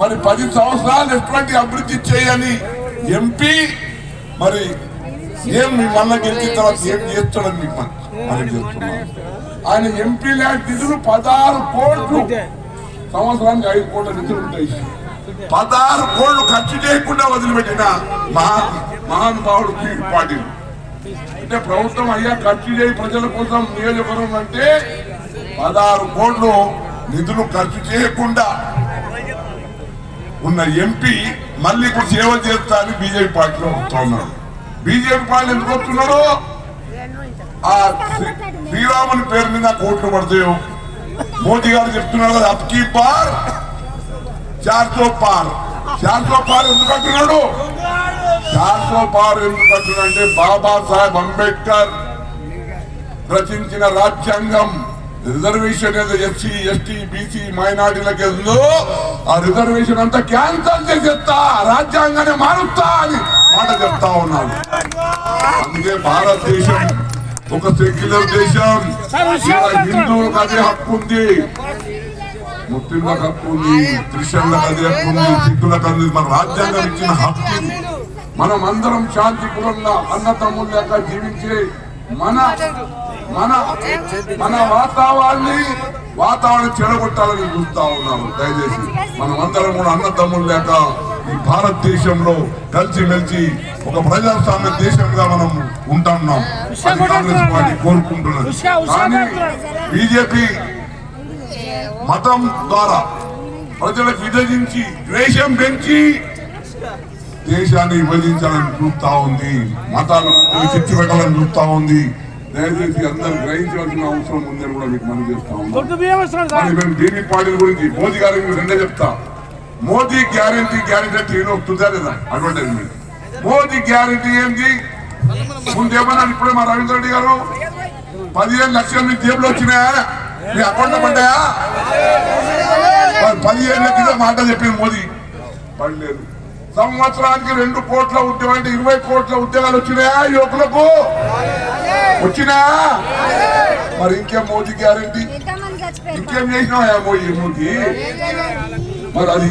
మరి పది సంవత్సరాలు ఎటువంటి అభివృద్ధి చేయని ఎంపీ మరి ఏం మిమ్మల్ని గెలిచిన తర్వాత ఏం చేస్తాడని మిమ్మల్ని మనం ఆయన ఎంపీ ల్యాండ్ నిధులు పదహారు కోట్లు సంవత్సరానికి ఐదు కోట్ల నిధులు ఉంటాయి. పదహారు కోట్లు ఖర్చు చేయకుండా వదిలిపెట్టిన మహా మహానుభావుడు పాటిల్. అంటే ప్రభుత్వం అయ్యా ఖర్చు చేయి ప్రజల కోసం నియోజకవర్గం అంటే పదహారు కోట్లు నిధులు ఖర్చు చేయకుండా ఉన్న ఎంపీ మళ్ళీ ఇప్పుడు సేవ చేస్తా అని బీజేపీ పార్టీలో ఉన్నాడు. బీజేపీ పార్టీ ఎందుకు వస్తున్నాడు? ఆ శ్రీరాముని పేరు మీద కోట్లు పడతాయో. మోదీ గారు చెప్తున్నారు కదా అప్కీ పార్ చార్తో పార్. చార్తో పార్ ఎందుకు అంటున్నాడు? చార్తో పార్ ఎందుకు అంటున్నాడు అంటే బాబాసాహెబ్ అంబేద్కర్ రచించిన రాజ్యాంగం. రిజర్వేషన్ ఏదో ఎస్సీ ఎస్టీ బీసీ మైనార్టీలకు ఉందో ఆ రిజర్వేషన్ అంతా క్యాన్సల్ చేసేస్తా రాజ్యాంగాన్ని మారుస్తా అని మాట చెప్తా ఉన్నాడు అందుకే భారతదేశం ఒక సెక్యులర్ దేశం. హిందువులకు అదే హక్కు ఉంది. ముస్లింలకు హక్కు ఉంది క్రిస్టియన్లకు అదే హక్కు ఉంది సిక్కులకు అది మన రాజ్యాంగం ఇచ్చిన హక్కు ఇది మనం అందరం శాంతిపురంగా అన్న తమ్ముళ్ళ లెక్క జీవించే మన మన మన వాతావరణాన్ని వాతావరణం చెడగొట్టాలని చూస్తా ఉన్నారు దయచేసి మనం అందరం కూడా అన్న తమ్ముళ్ళ లేక ఈ భారతదేశంలో కలిసిమెలిసి ఒక ప్రజాస్వామ్య దేశంగా మనం ఉంటున్నాం. అది కాంగ్రెస్ పార్టీ కోరుకుంటున్నది. కానీ బీజేపీ మతం ద్వారా ప్రజలకు విభజించి ద్వేషం పెంచి దేశాన్ని విభజించాలని చూస్తా ఉంది. మతాలను చిచ్చు పెట్టాలని చూస్తా ఉంది. దయచేసి అందరూ గ్రహించవలసిన అవసరం ఉందని కూడా మీకు మనం చేస్తా మేము బీబీ పాటిల్ గురించి మోదీ గారికి మీకు రెండే చెప్తా. మోదీ గ్యారంటీ గ్యారంటీ అంటే ఏదో వస్తుందా లేదా? అడ్వర్టైజ్మెంట్ మోదీ గ్యారంటీ ఏంటి ముందు ఏమన్నారు ఇప్పుడే మా రవీంద్ర రెడ్డి గారు? పదిహేను లక్షలు మీ జేబులో వచ్చినాయా? మీ అకౌంట్ పడ్డాయా? పదిహేను లక్షల మాట చెప్పింది మోదీ. పడలేదు. సంవత్సరానికి రెండు కోట్ల ఉద్యోగం అంటే ఇరవై కోట్ల ఉద్యోగాలు వచ్చినాయా యువకులకు? వచ్చినాయా మరి ఇంకేం మోదీ గ్యారంటీ? ఇంకేం చేసినావా మోదీ మోదీ? మరి అది